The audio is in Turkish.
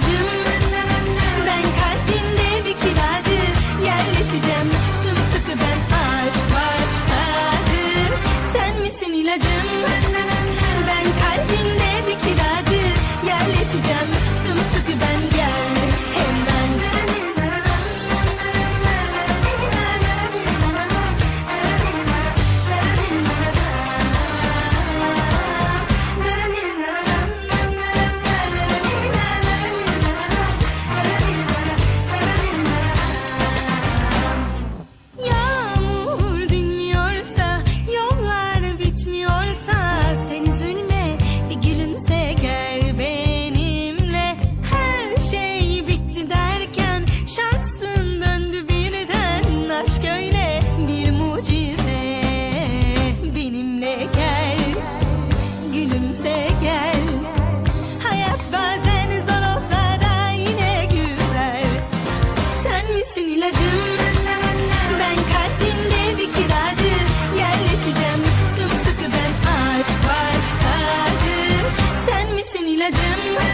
ilacım Ben kalbinde bir kiracı Yerleşeceğim. Sımsıkı ben aşk başladı. Sen misin ilacım gülümse gel. Hayat bazen zor olsa da yine güzel. Sen misin ilacım Ben kalbinde bir kiracı. Yerleşeceğim sımsıkı ben aşk baştacı Sen misin ilacım?